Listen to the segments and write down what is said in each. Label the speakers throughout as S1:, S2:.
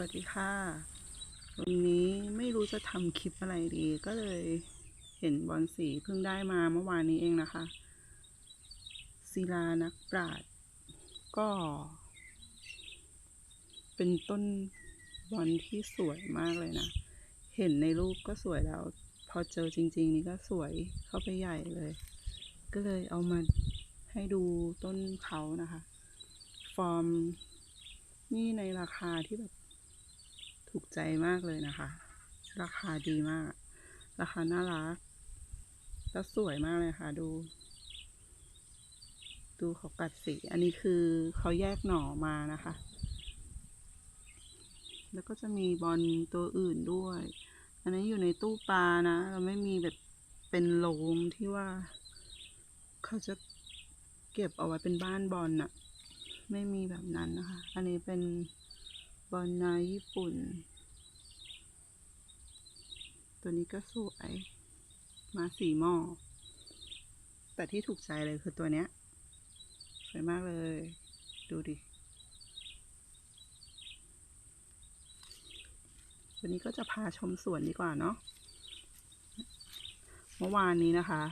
S1: วัสดีค่ะ วันนี้ไม่รู้จะทำคลิปอะไรดี ก็เลยเห็นบอลสีเพิ่งได้มาเมื่อวานนี้เองนะคะศิลานักปราชก็ เป็นต้นบอลที่สวยมากเลยนะ เห็นในรูปก็สวยแล้ว พอเจอจริง ๆ นี่ก็สวยเข้าไปใหญ่เลย ก็เลยเอามาให้ดูต้นเขานะคะ ฟอร์มนี่ในราคาที่แบบ ถูกใจมากเลยนะคะ ราคาดีมาก ราคาน่ารัก แล้วสวยมากเลยค่ะ ดู ดูเขากัดสี อันนี้คือเขาแยกหน่อมานะคะ แล้วก็จะมีบอลตัวอื่นด้วย อันนี้อยู่ในตู้ปลานะ เราไม่มีแบบเป็นโรงที่ว่า เขาจะเก็บเอาไว้เป็นบ้านบอลน่ะ ไม่มีแบบนั้นนะคะ อันนี้เป็น บอลนาญี่ปุ่น ตัวนี้ก็สวย มาสีหม้อ แต่ที่ถูกใจเลยคือตัวเนี้ย สวยมากเลย ดูดิ วันนี้ก็จะพาชมสวนดีกว่าเนาะ เมื่อวานนี้นะคะ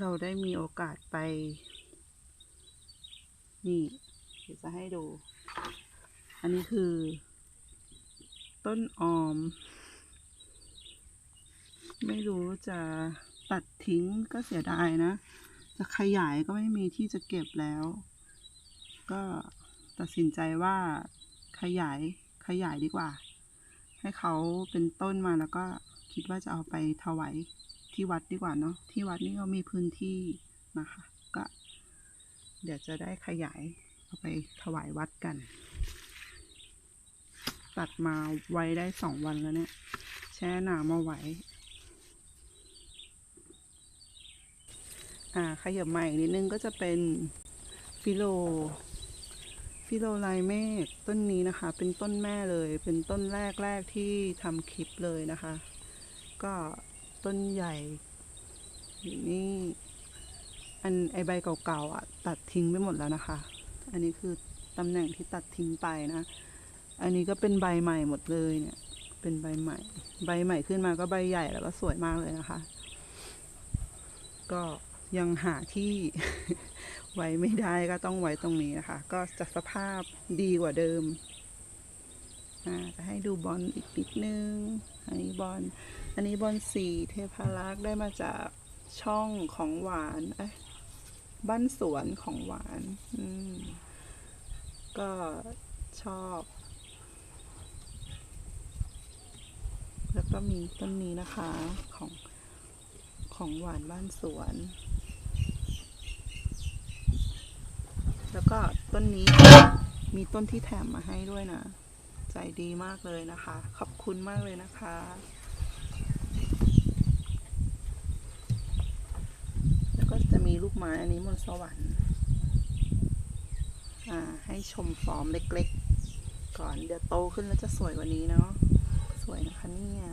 S1: เราได้มีโอกาสไป นี่ เดี๋ยวจะให้ดู อันนี้คือ ต้นออม ไม่รู้จะตัดทิ้งก็เสียดายนะ จะขยายก็ไม่มีที่จะเก็บแล้ว ก็ตัดสินใจว่าขยายขยายดีกว่า ให้เขาเป็นต้นมาแล้วก็คิดว่าจะเอาไปถวายที่วัดดีกว่าเนาะที่วัดนี่เขามีพื้นที่นะคะ ก็ เดี๋ยวจะได้ขยายเอาไปถวายวัดกัน ตัดมาไว้ได้สองวันแล้วเนี่ย แช่น้ำมาไว้ อ่าขยับมาอีกนิดนึงก็จะเป็นฟิโล ฟิโลลายเมฆต้นนี้นะคะ เป็นต้นแม่เลย เป็นต้นแรกแรกที่ทำคลิปเลยนะคะ ก็ต้นใหญ่อยู่นี่อันไอใบเก่าๆอะ ตัดทิ้งไปหมดแล้วนะคะ อันนี้คือตำแหน่งที่ตัดทิ้งไปนะ อันนี้ก็เป็นใบใหม่หมดเลยเนี่ย เป็นใบใหม่ ใบใหม่ขึ้นมาก็ใบใหญ่แล้วก็สวยมากเลยนะคะ ก็ยังหาที่ไว้ไม่ได้ก็ต้องไว้ตรงนี้นะคะ ก็จะสภาพดีกว่าเดิมจะให้ดูบอลอีกนิดนึง อันนี้บอล อันนี้บอลสีเทพารักษ์ได้มาจากช่องของหวานบ้านสวนของหวาน ก็ชอบ แล้วก็ มีต้นนี้นะคะของของหวานบ้านสวน แล้วก็ต้นนี้มีต้นที่แถมมาให้ด้วยนะ ใจดีมากเลยนะคะ ขอบคุณมากเลยนะคะแล้วก็จะมีลูกไม้อันนี้มนสวรรค์อ่าให้ชมฟอร์มเล็กๆ ก่อนเดี๋ยวโตขึ้นแล้วจะสวยกว่านี้เนาะ สวยนะคะเนี่ย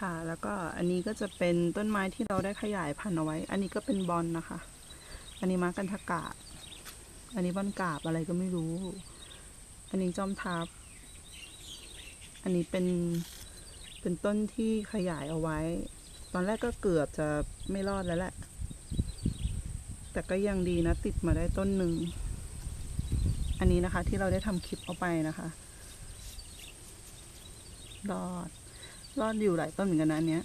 S1: ค่ะ แล้วก็อันนี้ก็จะเป็นต้นไม้ที่เราได้ขยายพันธุ์เอาไว้ อันนี้ก็เป็นบอลนะคะ อันนี้มากันทกาศอันนี้บอนกาบอะไรก็ไม่รู้ อันนี้จอมทับ อันนี้เป็นเป็นต้นที่ขยายเอาไว้ ตอนแรกก็เกือบจะไม่รอดแล้วแหละ แต่ก็ยังดีนะติดมาได้ต้นหนึ่ง อันนี้นะคะที่เราได้ทำคลิปเอาไปนะคะ รอด รอดอยู่หลายต้นเหมือนกันนะอันเนี้ย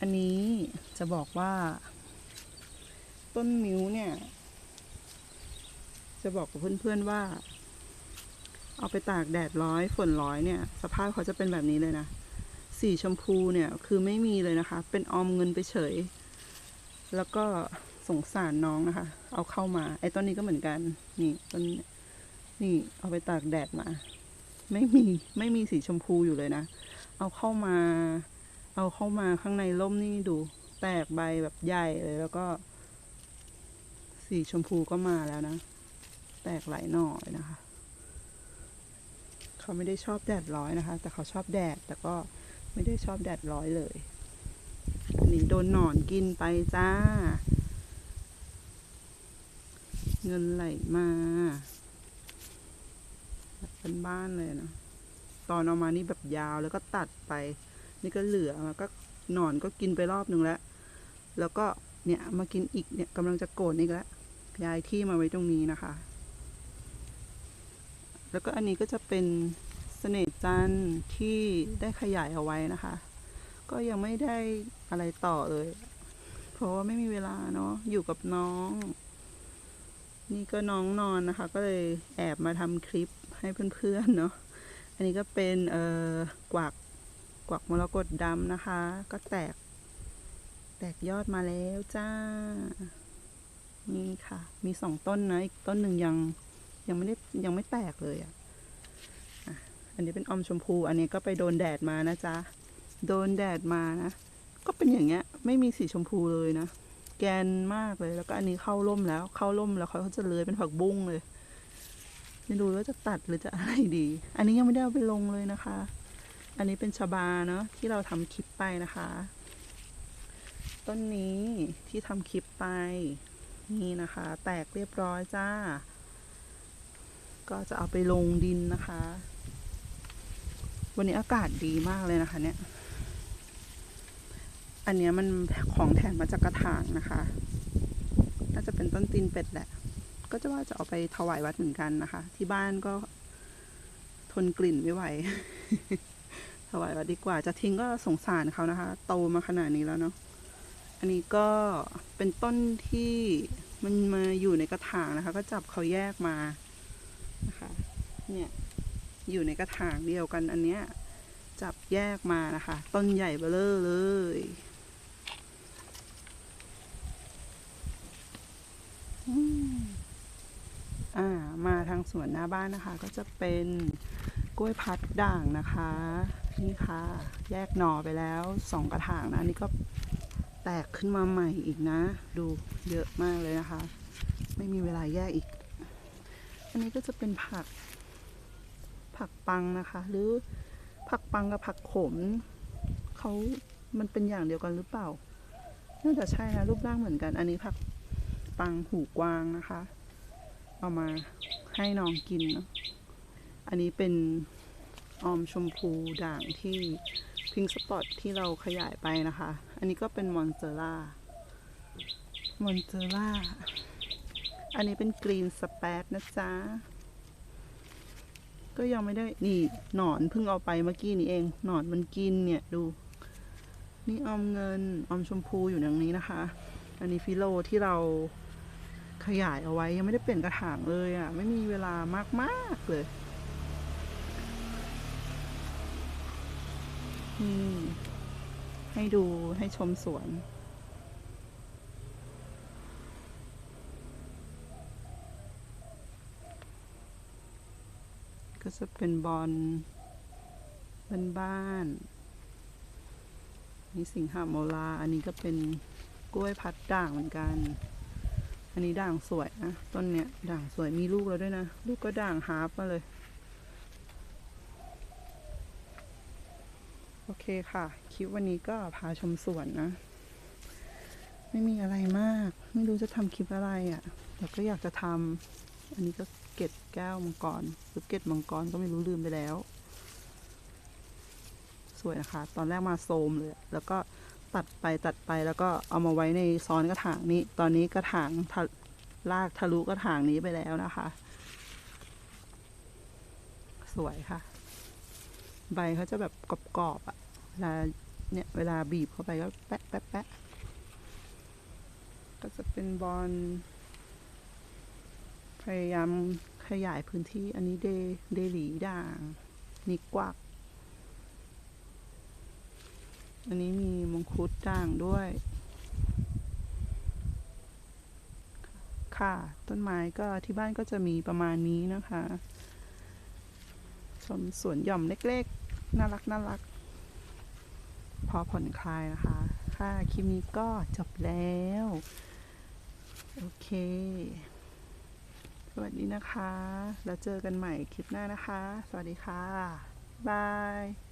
S1: อันนี้จะบอกว่า ต้นมิ้วเนี่ย จะบอกกับเพื่อนๆว่า เอาไปตากแดดร้อยฝนร้อยเนี่ย สภาพเขาจะเป็นแบบนี้เลยนะ สีชมพูเนี่ย คือไม่มีเลยนะคะ เป็นออมเงินไปเฉย แล้วก็สงสารน้องนะคะ เอาเข้ามา ไอ้ต้นนี้ก็เหมือนกัน นี่ต้นนี้นี่เอาไปตากแดดมา ไม่มีไม่มีสีชมพูอยู่เลยนะ เอาเข้ามา เอาเข้ามาข้างในร่มนี่ดู แตกใบแบบใหญ่เลยแล้วก็ สีชมพูก็มาแล้วนะ แตกหลายหน่อเลยนะคะ เขาไม่ได้ชอบแดดร้อยนะคะ แต่เขาชอบแดดแต่ก็ไม่ได้ชอบแดดร้อยเลยอันนี่โดนหนอนกินไปจ้า เงินไหลมา เป็นบ้านเลยนะตอนเอามานี่แบบยาวแล้วก็ตัดไป นี่ก็เหลือมาก็หนอนก็กินไปรอบหนึ่งแล้ว แล้วก็เนี่ยมากินอีกเนี่ยกำลังจะโกนอีกแล้วย้ายที่มาไว้ตรงนี้นะคะ แล้วก็อันนี้ก็จะเป็นเสน่ห์จันที่ได้ขยายเอาไว้นะคะ ก็ยังไม่ได้อะไรต่อเลย เพราะว่าไม่มีเวลาเนาะอยู่กับน้อง นี่ก็น้องนอนนะคะ ก็เลยแอบมาทำคลิป ให้เพื่อนๆเนาะอันนี้ก็เป็นเอ่อกวักกวักมรกตดำนะคะ ก็แตก แตกยอดมาแล้วจ้า นี่ค่ะ มีสองต้นนะอีกต้นหนึ่งยังยังไม่ได้ยังไม่แตกเลยอะอะ อันนี้เป็นอมชมพู อันนี้ก็ไปโดนแดดมานะจ๊ะ โดนแดดมานะ ก็เป็นอย่างเงี้ย ไม่มีสีชมพูเลยนะ แกนมากเลย แล้วก็อันนี้เข้าร่มแล้ว เข้าร่มแล้วเขาจะเลื้อยเป็นผักบุ้งเลย ไม่รู้ว่าจะตัดหรือจะอะไรดี อันนี้ยังไม่ได้เอาไปลงเลยนะคะ อันนี้เป็นชบาเนาะที่เราทำคลิปไปนะคะ ต้นนี้ที่ทำคลิปไปนี่นะคะ แตกเรียบร้อยจ้า ก็จะเอาไปลงดินนะคะ วันนี้อากาศดีมากเลยนะคะ เนี่ย อันนี้มันของแถมมาจากกระถางนะคะ น่าจะเป็นต้นตีนเป็ดแหละ ก็จะว่าจะเอาไปถวายวัดเหมือนกันนะคะ ที่บ้านก็ทนกลิ่นไม่ไหว ถวายวัดดีกว่า จะทิ้งก็สงสารเขานะคะ โตมาขนาดนี้แล้วเนาะ อันนี้ก็เป็นต้นที่มันมาอยู่ในกระถางนะคะ ก็จับเขาแยกมานะคะ เนี่ย อยู่ในกระถางเดียวกันอันเนี้ยจับแยกมานะคะ ต้นใหญ่เบ้อเร่อเลย อืมอ่า มาทางสวนหน้าบ้านนะคะ ก็จะเป็นกล้วยพัดด่างนะคะ นี่ค่ะ แยกหน่อไปแล้วสองกระถางนะ อันนี่ก็แตกขึ้นมาใหม่อีกนะ ดูเยอะมากเลยนะคะ ไม่มีเวลาแยกอีก อันนี้ก็จะเป็นผัก ผักปังนะคะ หรือผักปังกับผักขมเขามันเป็นอย่างเดียวกันหรือเปล่า น่าจะใช่นะรูปร่างเหมือนกัน อันนี้ผักปังหูกวางนะคะ เอามาให้น้องกินเนาะอันนี้เป็นออมชมพูด่างที่พิงสปอตที่เราขยายไปนะคะ อันนี้ก็เป็นมอนเจอร่ามอนเจอร่า อันนี้เป็นกรีนสเปดนะจ๊ะ ก็ยังไม่ได้ นี่หนอนเพิ่งเอาไปเมื่อกี้นี่เอง หนอนมันกินเนี่ยดู นี่ออมเงินออมชมพูอยู่อย่างนี้นะคะ อันนี้ฟิโลที่เรา ขยายเอาไว้ยังไม่ได้เปลี่ยนกระถางเลยอะ่ะ ไม่มีเวลามากๆเลยนี่ให้ดูให้ชมสวน ก็จะเป็นบอลบ้านบ้านนี่สิงหาโมลา อันนี้ก็เป็นกล้วยพัดด่างเหมือนกัน อันนี้ด่างสวยนะต้นเนี้ยด่างสวยมีลูกแล้วด้วยนะ ลูกก็ด่างฮาร์ปมาเลย โอเคค่ะ คลิปวันนี้ก็พาชมสวนนะ ไม่มีอะไรมาก ไม่รู้จะทำคลิปอะไรอะ่ะแต่ก็อยากจะทำอันนี้ก็เก็ดแก้วมังกรหรือเก็ดมังกรก็ไม่รู้ลืมไปแล้ว สวยนะคะ ตอนแรกมาโซมเลย แล้วก็ ตัดไปตัดไปแล้วก็เอามาไว้ในซ้อนกระถางนี้ ตอนนี้กระถางลากทะลุกระถางนี้ไปแล้วนะคะ สวยค่ะ ใบเขาจะแบบกรอบๆอะ่ะเวลาเนี่ยเวลาบีบเข้าไปก็แปะแปะแปะก็จะเป็นบอลพยายามขยายพื้นที่อันนี้เดเดหลีด่างนี่กวัก อันนี้มีมงคุดด่างด้วย ค่ะ ต้นไม้ก็ที่บ้านก็จะมีประมาณนี้นะคะ ชมสวนหย่อมเล็กๆ น่ารักน่ารัก พอผ่อนคลายนะคะ ค่ะคลิปนี้ก็จบแล้ว โอเค สวัสดีนะคะ แล้วเจอกันใหม่คลิปหน้านะคะ สวัสดีค่ะบาย